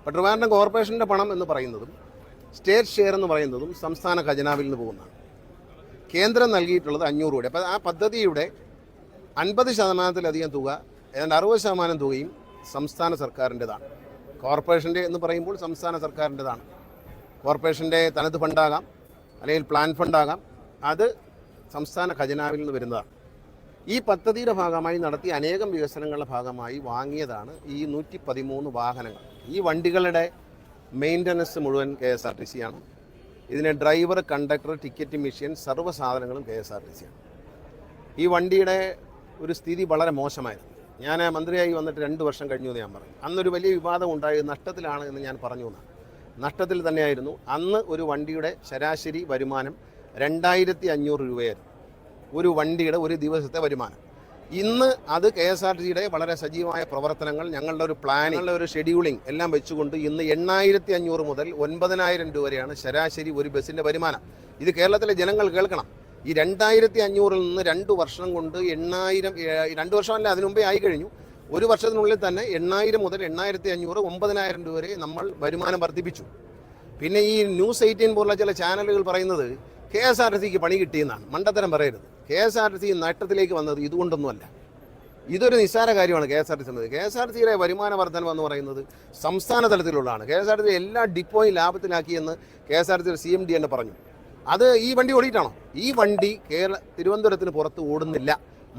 അപ്പോൾ ട്രിവാൻഡ്രം കോർപ്പറേഷന്റെ പണം എന്ന് പറയുന്നതും സ്റ്റേറ്റ് ഷെയർ എന്ന് പറയുന്നതും സംസ്ഥാന ഖജനാവിൽ നിന്ന് പോകുന്നതാണ്. കേന്ദ്രം നൽകിയിട്ടുള്ളത് അഞ്ഞൂറ് കോടി. അപ്പോൾ ആ പദ്ധതിയുടെ അൻപത് ശതമാനത്തിലധികം തുക ഏതാണ്ട് അറുപത് ശതമാനം തുകയും സംസ്ഥാന സർക്കാരിന്റെതാണ്. കോർപ്പറേഷന്റെ എന്ന് പറയുമ്പോൾ സംസ്ഥാന സർക്കാരിന്റെതാണ്. കോർപ്പറേഷന്റെ തനത് ഫണ്ടാകാം അല്ലെങ്കിൽ പ്ലാൻ ഫണ്ടാകാം അത് സംസ്ഥാന ഖജനാവിൽ നിന്ന് വരുന്നതാണ്. ഈ പദ്ധതിയുടെ ഭാഗമായി നടത്തിയ അനേകം വികസനങ്ങളുടെ ഭാഗമായി വാങ്ങിയതാണ് ഈ നൂറ്റി വാഹനങ്ങൾ. ഈ വണ്ടികളുടെ മെയിന്റനൻസ് മുഴുവൻ K S R T C ആണ്. ഇതിന് ഡ്രൈവർ കണ്ടക്ടർ ടിക്കറ്റ് മെഷീൻ സർവ സാധനങ്ങളും K S R T C ആണ്. ഈ വണ്ടിയുടെ ഒരു സ്ഥിതി വളരെ മോശമായിരുന്നു. ഞാൻ മന്ത്രിയായി വന്നിട്ട് രണ്ട് വർഷം കഴിഞ്ഞു എന്ന് ഞാൻ പറഞ്ഞു. അന്നൊരു വലിയ വിവാദം ഉണ്ടായി നഷ്ടത്തിലാണ് എന്ന് ഞാൻ പറഞ്ഞു എന്നാണ്. നഷ്ടത്തിൽ തന്നെയായിരുന്നു. അന്ന് ഒരു വണ്ടിയുടെ ശരാശരി വരുമാനം രണ്ടായിരത്തി അഞ്ഞൂറ് രൂപയായിരുന്നു. ഒരു വണ്ടിയുടെ ഒരു ദിവസത്തെ വരുമാനം. ഇന്ന് അത് കെ എസ് ആർ ടിയുടെ വളരെ സജീവമായ പ്രവർത്തനങ്ങൾ ഞങ്ങളുടെ ഒരു പ്ലാനിങ് ഞങ്ങളുടെ ഒരു ഷെഡ്യൂളിംഗ് എല്ലാം വെച്ചുകൊണ്ട് ഇന്ന് എണ്ണായിരത്തി അഞ്ഞൂറ് മുതൽ ഒൻപതിനായിരം രൂപ വരെയാണ് ശരാശരി ഒരു ബസ്സിന്റെ വരുമാനം. ഇത് കേരളത്തിലെ ജനങ്ങൾ കേൾക്കണം. ഈ രണ്ടായിരത്തി അഞ്ഞൂറിൽ നിന്ന് രണ്ട് വർഷം കൊണ്ട് എണ്ണായിരം രണ്ട് വർഷമല്ല അതിനു മുമ്പേ ആയി കഴിഞ്ഞു. ഒരു വർഷത്തിനുള്ളിൽ തന്നെ എണ്ണായിരം മുതൽ എണ്ണായിരത്തി അഞ്ഞൂറ് ഒമ്പതിനായിരം രൂപ വരെ നമ്മൾ വരുമാനം വർദ്ധിപ്പിച്ചു. പിന്നെ ഈ ന്യൂസ് എയ്റ്റീൻ പോലുള്ള ചില ചാനലുകൾ പറയുന്നത് കെ എസ് ആർ ടി സിക്ക് പണി കിട്ടിയെന്നാണ്. മണ്ടത്തരം പറയരുത്. K S R T C നഷ്ടത്തിലേക്ക് വന്നത് ഇതുകൊണ്ടൊന്നുമല്ല. ഇതൊരു നിസ്സാര കാര്യമാണ് K S R T C K S R T വരുമാന വർധനം എന്ന് പറയുന്നത് സംസ്ഥാന തലത്തിലുള്ളതാണ്. K S R T C എല്ലാ ഡിപ്പോയും ലാഭത്തിലാക്കിയെന്ന് K S R T C C M D തന്നെ പറഞ്ഞു. അത് ഈ വണ്ടി ഓടിയിട്ടാണോ? ഈ വണ്ടി കേരള തിരുവനന്തപുരത്തിന് പുറത്ത് ഓടുന്നില്ല.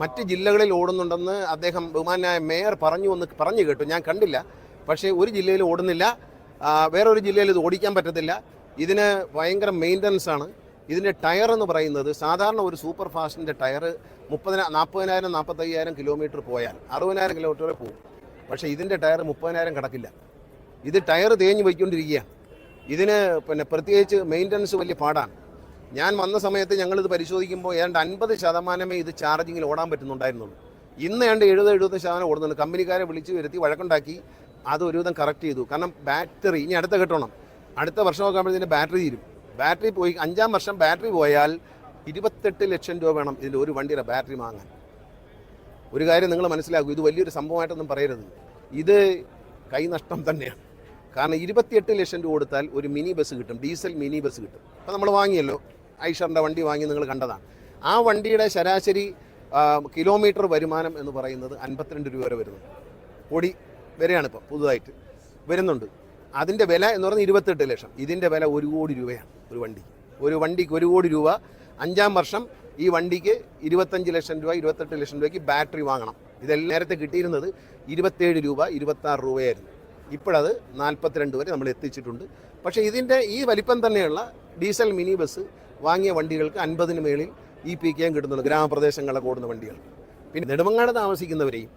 മറ്റ് ജില്ലകളിൽ ഓടുന്നുണ്ടെന്ന് അദ്ദേഹം ബഹുമാനായ മേയർ പറഞ്ഞു എന്ന് പറഞ്ഞു കേട്ടു. ഞാൻ കണ്ടില്ല. പക്ഷേ ഒരു ജില്ലയിൽ ഓടുന്നില്ല. വേറൊരു ജില്ലയിൽ ഇത് ഓടിക്കാൻ പറ്റത്തില്ല. ഇതിന് ഭയങ്കര മെയിന്റനൻസ് ആണ്. ഇതിന്റെ ടയർ എന്ന് പറയുന്നത് സാധാരണ ഒരു സൂപ്പർ ഫാസ്റ്റിന്റെ ടയർ മുപ്പതിന നാൽപ്പതിനായിരം നാൽപ്പത്തയ്യായിരം കിലോമീറ്റർ പോയാൽ അറുപതിനായിരം കിലോമീറ്റർ വരെ പോകും. പക്ഷേ ഇതിന്റെ ടയർ മുപ്പതിനായിരം കിടക്കില്ല. ഇത് ടയർ തേഞ്ഞ് പോയിക്കൊണ്ടിരിക്കുകയാണ്. ഇതിന് പിന്നെ പ്രത്യേകിച്ച് മെയിന്റനൻസ് വലിയ പാടാണ്. ഞാൻ വന്ന സമയത്ത് ഞങ്ങളിത് പരിശോധിക്കുമ്പോൾ ഏതാണ്ട് അൻപത് ശതമാനമേ ഇത് ചാർജിങ്ങിൽ ഓടാൻ പറ്റുന്നുണ്ടായിരുന്നുള്ളൂ. ഇന്ന് ഏതാണ്ട് എഴുപത് എഴുപത് ശതമാനം ഓടുന്നുണ്ട്. കമ്പനിക്കാരെ വിളിച്ച് വരുത്തി വഴക്കുണ്ടാക്കി അത് ഒരുവിധം കറക്റ്റ് ചെയ്തു. കാരണം ബാറ്ററി ഇനി അടുത്ത കെട്ടണം അടുത്ത വർഷമൊക്കെ ആകുമ്പോഴത്തേന് ബാറ്ററി തീരും. ബാറ്ററി പോയി അഞ്ചാം വർഷം ബാറ്ററി പോയാൽ ഇരുപത്തെട്ട് ലക്ഷം രൂപ വേണം ഇതിന്റെ ഒരു വണ്ടിയുടെ ബാറ്ററി വാങ്ങാൻ. ഒരു കാര്യം നിങ്ങൾ മനസ്സിലാക്കും ഇത് വലിയൊരു സംഭവമായിട്ടൊന്നും പറയരുത്. ഇത് കൈനഷ്ടം തന്നെയാണ്. കാരണം ഇരുപത്തിയെട്ട് ലക്ഷം രൂപ കൊടുത്താൽ ഒരു മിനി ബസ് കിട്ടും ഡീസൽ മിനി ബസ് കിട്ടും. അപ്പോൾ നമ്മൾ വാങ്ങിയല്ലോ ഐഷറിന്റെ വണ്ടി വാങ്ങി നിങ്ങൾ കണ്ടതാണ്. ആ വണ്ടിയുടെ ശരാശരി കിലോമീറ്റർ വരുമാനം എന്ന് പറയുന്നത് അൻപത്തിരണ്ട് രൂപ വരെ വരുന്നുണ്ട്. കോടി വരെയാണ് ഇപ്പോൾ പുതുതായിട്ട് വരുന്നുണ്ട്. അതിന്റെ വില എന്ന് പറഞ്ഞാൽ ഇരുപത്തെട്ട് ലക്ഷം. ഇതിന്റെ വില ഒരു കോടി രൂപയാണ് ഒരു വണ്ടി ഒരു വണ്ടിക്ക് ഒരു കോടി രൂപ. അഞ്ചാം വർഷം ഈ വണ്ടിക്ക് ഇരുപത്തഞ്ച് ലക്ഷം രൂപ ഇരുപത്തെട്ട് ലക്ഷം രൂപയ്ക്ക് ബാറ്ററി വാങ്ങണം. ഇതെല്ലാം നേരത്തെ കിട്ടിയിരുന്നത് ഇരുപത്തേഴ് രൂപ ഇരുപത്താറ് രൂപയായിരുന്നു. ഇപ്പോഴത് നാൽപ്പത്തിരണ്ട് വരെ നമ്മൾ എത്തിച്ചിട്ടുണ്ട്. പക്ഷേ ഇതിന്റെ ഈ വലിപ്പം തന്നെയുള്ള ഡീസൽ മിനി ബസ് വാങ്ങിയ വണ്ടികൾക്ക് അൻപതിന് മേളിൽ ഇ പി കെയും കിട്ടുന്നുണ്ട്. ഗ്രാമപ്രദേശങ്ങളിലൊക്കെ ഓടുന്ന വണ്ടികൾ. പിന്നെ നെടുമങ്ങാട് താമസിക്കുന്നവരെയും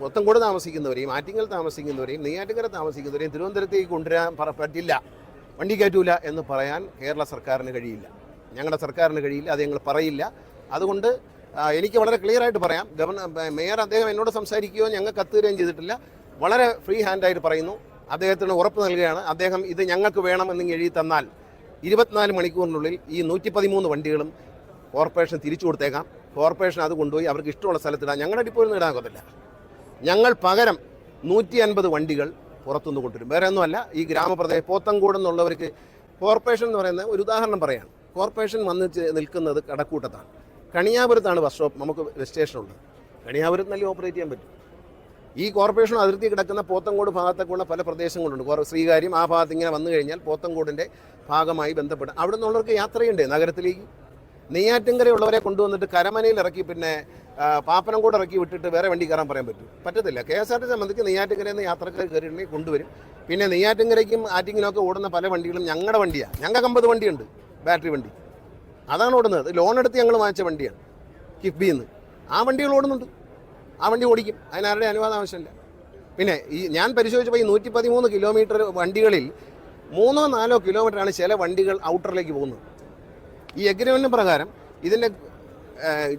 പോത്തൻകോട് താമസിക്കുന്നവരെയും ആറ്റിങ്ങൽ താമസിക്കുന്നവരെയും നെയ്യാറ്റിങ്കര താമസിക്കുന്നവരെയും തിരുവനന്തപുരത്തേക്ക് കൊണ്ടുവരാൻ പറ- പറ്റില്ല. വണ്ടി കയറ്റൂല എന്ന് പറയാൻ കേരള സർക്കാരിന് കഴിയില്ല. ഞങ്ങളുടെ സർക്കാരിന് കഴിയില്ല അത് ഞങ്ങൾ പറയില്ല. അതുകൊണ്ട് എനിക്ക് വളരെ ക്ലിയർ ആയിട്ട് പറയാം ഗവർണർ മേയർ അദ്ദേഹം എന്നോട് സംസാരിക്കുകയോ ഞങ്ങൾ കത്ത് തരികയും ചെയ്തിട്ടില്ല. വളരെ ഫ്രീ ഹാൻഡായിട്ട് പറയുന്നു. അദ്ദേഹത്തിന് ഉറപ്പ് നൽകുകയാണ്. അദ്ദേഹം ഇത് ഞങ്ങൾക്ക് വേണമെന്ന് എഴുതി തന്നാൽ ഇരുപത്തിനാല് മണിക്കൂറിനുള്ളിൽ ഈ നൂറ്റി പതിമൂന്ന് വണ്ടികളും കോർപ്പറേഷൻ തിരിച്ചു കൊടുത്തേക്കാം. കോർപ്പറേഷൻ അത് കൊണ്ടുപോയി അവർക്ക് ഇഷ്ടമുള്ള സ്ഥലത്തിടാം ഞങ്ങളുടെ ഡിപ്പോയിൽ ഇടാൻ ഞങ്ങൾ പകരം നൂറ്റി അൻപത് വണ്ടികൾ പുറത്തുനിന്ന് കൊണ്ടുവരും. വേറെ ഒന്നുമല്ല ഈ ഗ്രാമപ്രദേശം പോത്തങ്കോട് എന്നുള്ളവർക്ക് കോർപ്പറേഷൻ എന്ന് പറയുന്ന ഒരു ഉദാഹരണം പറയാം. കോർപ്പറേഷൻ വന്ന് നിൽക്കുന്നത് കടക്കൂട്ടത്താണ്. കണിയാപുരത്താണ് ബസ് സ്റ്റോപ്പ് നമുക്ക് സ്റ്റേഷൻ ഉള്ളത്. കണിയാപുരത്ത് നല്ല ഓപ്പറേറ്റ് ചെയ്യാൻ പറ്റും. ഈ കോർപ്പറേഷൻ അതിർത്തി കിടക്കുന്ന പോത്തങ്കോട് ഭാഗത്തൊക്കെയുള്ള പല പ്രദേശങ്ങളുണ്ട്. ശ്രീകാര്യം ആ ഭാഗത്ത് ഇങ്ങനെ വന്നു കഴിഞ്ഞാൽ പോത്തങ്കോടിന്റെ ഭാഗമായി ബന്ധപ്പെട്ട് അവിടെ നിന്നുള്ളവർക്ക് യാത്രയുണ്ട്. നഗരത്തിലേക്ക് നെയ്യാറ്റിൻകരയുള്ളവരെ കൊണ്ടുവന്നിട്ട് കരമനയിൽ ഇറക്കി പിന്നെ പാപ്പനം കൂടെ ഇറക്കി വിട്ടിട്ട് വേറെ വണ്ടി കയറാൻ പറയാൻ പറ്റും. പറ്റത്തില്ല. കെ എസ് ആർ ടി സംബന്ധിച്ച് നെയ്യാറ്റിൻകരയിൽ നിന്ന് യാത്രക്കാർ കയറിയിട്ടുണ്ടെങ്കിൽ കൊണ്ടുവരും. പിന്നെ നെയ്യാറ്റിൻകരയ്ക്കും ആറ്റിങ്ങിനൊക്കെ ഓടുന്ന പല വണ്ടികളും ഞങ്ങളുടെ വണ്ടിയാണ് ഞങ്ങൾക്ക് അമ്പത് വണ്ടിയുണ്ട് ബാറ്ററി വണ്ടി. അതാണ് ഓടുന്നത്. ലോൺ എടുത്ത് ഞങ്ങൾ വാങ്ങിച്ച വണ്ടിയാണ് കിഫ്ബിന്ന്. ആ വണ്ടികൾ ഓടുന്നുണ്ട്. ആ വണ്ടി ഓടിക്കും. അതിനാരുടെ അനുവാദം ആവശ്യമില്ല. പിന്നെ ഈ ഞാൻ പരിശോധിച്ചപ്പോൾ ഈ നൂറ്റി പതിമൂന്ന് കിലോമീറ്റർ വണ്ടികളിൽ മൂന്നോ നാലോ കിലോമീറ്ററാണ് ചില വണ്ടികൾ ഔട്ടറിലേക്ക് പോകുന്നത്. ഈ എഗ്രിമെന്റ് പ്രകാരം ഇതിന്റെ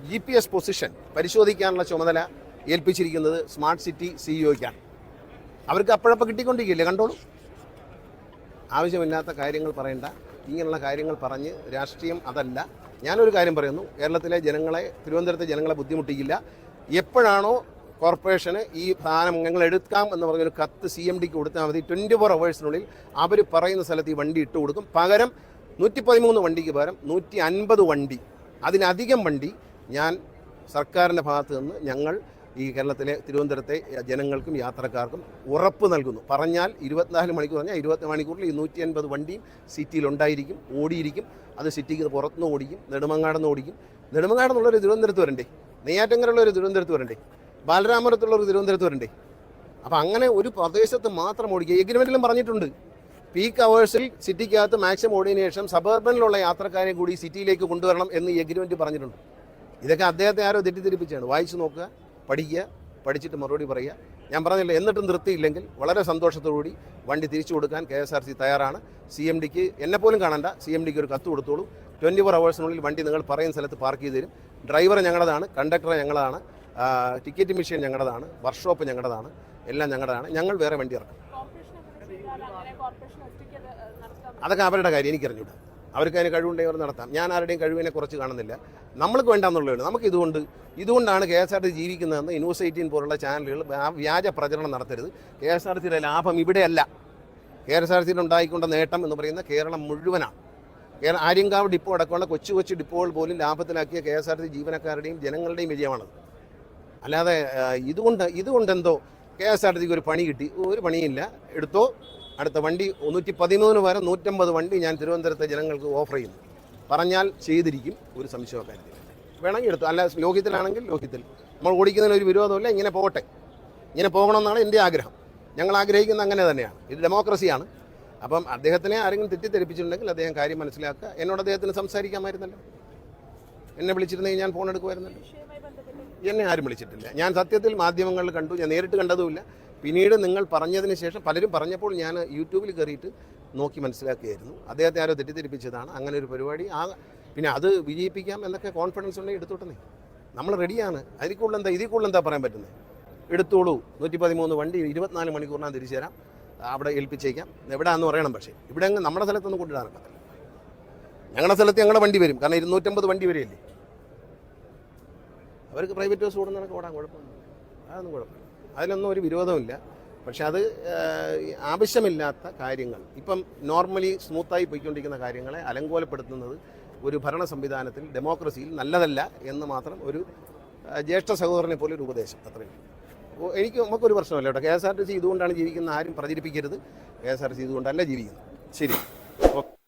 ജി പി എസ് പൊസിഷൻ പരിശോധിക്കാനുള്ള ചുമതല ഏൽപ്പിച്ചിരിക്കുന്നത് സ്മാർട്ട് സിറ്റി സിഇഒയ്ക്കാണ് അവർക്ക് അപ്പോഴപ്പോൾ കിട്ടിക്കൊണ്ടിരിക്കില്ലേ കണ്ടോളൂ. ആവശ്യമില്ലാത്ത കാര്യങ്ങൾ പറയണ്ട. ഇങ്ങനെയുള്ള കാര്യങ്ങൾ പറഞ്ഞ് രാഷ്ട്രീയം അതല്ല. ഞാനൊരു കാര്യം പറയുന്നു. കേരളത്തിലെ ജനങ്ങളെ തിരുവനന്തപുരത്തെ ജനങ്ങളെ ബുദ്ധിമുട്ടിക്കില്ല. എപ്പോഴാണോ കോർപ്പറേഷന് ഈ സാധനം ഞങ്ങൾ എടുക്കാം എന്ന് പറഞ്ഞൊരു കത്ത് സി എം ഡിക്ക് കൊടുത്താൽ മതി. ട്വന്റി ഫോർ അവേഴ്സിനുള്ളിൽ അവർ പറയുന്ന സ്ഥലത്ത് ഈ വണ്ടി ഇട്ട് കൊടുക്കും പകരം നൂറ്റി പതിമൂന്ന് വണ്ടിക്ക് പകരം നൂറ്റി അൻപത് വണ്ടി. അതിനധികം വണ്ടി ഞാൻ സർക്കാരിന്റെ ഭാഗത്ത് നിന്ന് ഞങ്ങൾ ഈ കേരളത്തിലെ തിരുവനന്തപുരത്തെ ജനങ്ങൾക്കും യാത്രക്കാർക്കും ഉറപ്പ് നൽകുന്നു. പറഞ്ഞാൽ ഇരുപത്തിനാല് മണിക്കൂർ പറഞ്ഞാൽ ഇരുപത്തി മണിക്കൂറിൽ ഈ നൂറ്റി അൻപത് വണ്ടിയും സിറ്റിയിൽ ഉണ്ടായിരിക്കും ഓടിയിരിക്കും. അത് സിറ്റിക്ക് പുറത്തുനിന്ന് ഓടിക്കും നെടുമങ്ങാടെന്ന് ഓടിക്കും. നെടുമങ്ങാടെന്നുള്ളൊരു തിരുവനന്തപുരത്ത് വരണ്ടേ? നെയ്യാറ്റങ്കരയുള്ളൊരു തിരുവനന്തപുരത്ത് വരണ്ടേ? ബാലരാമപുരത്തുള്ളൊരു തിരുവനന്തപുരത്ത് വരണ്ടേ? അപ്പോൾ അങ്ങനെ ഒരു പ്രദേശത്ത് മാത്രം ഓടിക്കുക. എഗ്രിമെന്റിലും പറഞ്ഞിട്ടുണ്ട്. പീക്ക് അവേഴ്സിൽ സിറ്റിക്കകത്ത് മാക്സിമം ശേഷം സബർബനിലുള്ള യാത്രക്കാരെ കൂടി സിറ്റിയിലേക്ക് കൊണ്ടുവരണം എന്ന് ഈ എഗ്രിമെന്റ് പറഞ്ഞിട്ടുണ്ട്. ഇതൊക്കെ അദ്ദേഹത്തെ ആരോ തെറ്റിദ്ധരിപ്പിച്ചാണ്. വായിച്ചു നോക്കുക പഠിക്കുക പഠിച്ചിട്ട് മറുപടി പറയുക. ഞാൻ പറഞ്ഞില്ല എന്നിട്ടും നിർത്തിയില്ലെങ്കിൽ വളരെ സന്തോഷത്തോടുകൂടി വണ്ടി തിരിച്ചു കൊടുക്കാൻ കെ എസ് ആർ സി തയ്യാറാണ്. സി എം ഡിക്ക് എന്നെപ്പോലും കാണണ്ട. സി എം ഡിക്ക് ഒരു കത്ത് കൊടുത്തോളൂ. ട്വന്റി ഫോർ അവേഴ്സിനുള്ളിൽ വണ്ടി നിങ്ങൾ പറയുന്ന സ്ഥലത്ത് പാർക്ക് ചെയ്ത് തരും. ഡ്രൈവർ ഞങ്ങളതാണ് കണ്ടക്ടർ ഞങ്ങളതാണ് ടിക്കറ്റ് മെഷീൻ ഞങ്ങളതാണ് വർക്ക്ഷോപ്പ് ഞങ്ങളതാണ് എല്ലാം ഞങ്ങളുടേതാണ് ഞങ്ങൾ വേറെ വണ്ടി ഇറക്കും കോർപ്പറേഷനെ ചെയ്താൽ അങ്ങനെ കോർപ്പറേഷൻ ഒറ്റയ്ക്ക് അത് നടത്താൻ അതൊക്കെ അവരുടെ കാര്യം എനിക്കറിഞ്ഞൂടാ. അവർക്ക് അതിന് കഴിവുണ്ടെങ്കിൽ അവർ നടത്താം. ഞാൻ ആരുടെയും കഴിവിനെ കുറച്ച് കാണുന്നില്ല. നമ്മൾക്ക് വേണ്ടാന്നുള്ളതാണ്. നമുക്ക് ഇതുകൊണ്ട് ഇതുകൊണ്ടാണ് കെ എസ് ആർ ടി ജീവിക്കുന്നതെന്ന് ന്യൂസ് പോലുള്ള ചാനലുകൾ വ്യാജ പ്രചരണം നടത്തരുത്. കെ എസ് ആർ ടിയുടെ ലാഭം ഇവിടെയല്ല. കെ എസ് ആർ ടിയിൽ ഉണ്ടായിക്കൊണ്ട നേട്ടം എന്ന് പറയുന്ന കേരളം മുഴുവനാണ്. കേരള ആര്യങ്കാവ് ഡിപ്പോ അടക്കമുള്ള കൊച്ചു കൊച്ചു ഡിപ്പോകൾ പോലും ലാഭത്തിലാക്കിയ കെ എസ് ആർ ടി ജീവനക്കാരുടെയും ജനങ്ങളുടെയും വിജയമാണത്. അല്ലാതെ ഇതുകൊണ്ട് ഇതുകൊണ്ടെന്തോ കെ എസ് ആർ ടിക്ക് ഒരു പണി കിട്ടി. ഒരു പണിയില്ല എടുത്തോ അടുത്ത വണ്ടി നൂറ്റി പതിമൂന്ന് വരെ നൂറ്റമ്പത് വണ്ടി ഞാൻ തിരുവനന്തപുരത്തെ ജനങ്ങൾക്ക് ഓഫർ ചെയ്യുന്നു. പറഞ്ഞാൽ ചെയ്തിരിക്കും ഒരു സംശയമൊക്കെ വേണമെങ്കിൽ എടുത്തു. അല്ല ലോഹിത്തിലാണെങ്കിൽ ലോഹിത്തിൽ നമ്മൾ ഓടിക്കുന്നതിന് ഒരു വിരോധമില്ല ഇങ്ങനെ പോകട്ടെ. ഇങ്ങനെ പോകണമെന്നാണ് എന്റെ ആഗ്രഹം. ഞങ്ങൾ ആഗ്രഹിക്കുന്ന അങ്ങനെ തന്നെയാണ്. ഇത് ഡെമോക്രസിയാണ്. അപ്പം അദ്ദേഹത്തിനെ ആരെങ്കിലും തെറ്റിദ്ധരിപ്പിച്ചിട്ടുണ്ടെങ്കിൽ അദ്ദേഹം കാര്യം മനസ്സിലാക്കുക. എന്നോട് അദ്ദേഹത്തിന് സംസാരിക്കാമായിരുന്നല്ലോ. എന്നെ വിളിച്ചിരുന്നെങ്കിൽ ഞാൻ ഫോൺ എടുക്കുമായിരുന്നല്ലോ. എന്നെ ആരും വിളിച്ചിട്ടില്ല. ഞാൻ സത്യത്തിൽ മാധ്യമങ്ങളിൽ കണ്ടു. ഞാൻ നേരിട്ട് കണ്ടതുമില്ല. പിന്നീട് നിങ്ങൾ പറഞ്ഞതിന് ശേഷം പലരും പറഞ്ഞപ്പോൾ ഞാൻ യൂട്യൂബിൽ കയറിയിട്ട് നോക്കി മനസ്സിലാക്കിയായിരുന്നു. അദ്ദേഹത്തെ ആരോ തെറ്റിദ്ധരിപ്പിച്ചതാണ്. അങ്ങനെ ഒരു പരിപാടി. ആ പിന്നെ അത് വിജയിപ്പിക്കാം എന്നൊക്കെ കോൺഫിഡൻസ് ഉണ്ടെങ്കിൽ എടുത്തോട്ടെ നമ്മൾ റെഡിയാണ് അതിൽ കൂടുതൽ എന്താ ഇതിൽ കൂടുതൽ എന്താ പറയാൻ പറ്റുന്നത് എടുത്തോളൂ. നൂറ്റി പതിമൂന്ന് വണ്ടി ഇരുപത്തിനാല് മണിക്കൂറിനാണ് തിരിച്ചു തരാം. അവിടെ ഏൽപ്പിച്ചേക്കാം. എവിടെയാണെന്ന് പറയണം പക്ഷേ. ഇവിടെ അങ്ങ് നമ്മുടെ സ്ഥലത്തൊന്നും കൊണ്ടുവരാനൊക്കത്തില്ല ഞങ്ങളുടെ സ്ഥലത്ത് ഞങ്ങളുടെ വണ്ടി വരും. കാരണം ഇരുന്നൂറ്റമ്പത് വണ്ടി വരെയല്ലേ? അവർക്ക് പ്രൈവറ്റ് ബസ് ഓടുന്നതൊക്കെ ഓടാൻ കുഴപ്പമില്ല അതൊന്നും കുഴപ്പമില്ല. അതിലൊന്നും ഒരു വിരോധമില്ല. പക്ഷെ അത് ആവശ്യമില്ലാത്ത കാര്യങ്ങൾ. ഇപ്പം നോർമലി സ്മൂത്തായി പോയിക്കൊണ്ടിരിക്കുന്ന കാര്യങ്ങളെ അലങ്കോലപ്പെടുത്തുന്നത് ഒരു ഭരണ സംവിധാനത്തിൽ ഡെമോക്രസിയിൽ നല്ലതല്ല എന്ന് മാത്രം ഒരു ജ്യേഷ്ഠ സഹോദരനെ പോലെ ഒരു ഉപദേശം. അത്രയും എനിക്ക് നമുക്കൊരു പ്രശ്നമല്ല കേട്ടോ. K S R T C ഇതുകൊണ്ടാണ് ജീവിക്കുന്നത് ആരും പ്രചരിപ്പിക്കരുത്. K S R T C ഇതുകൊണ്ടല്ല ജീവിക്കുന്നത്. ശരി. ഓക്കെ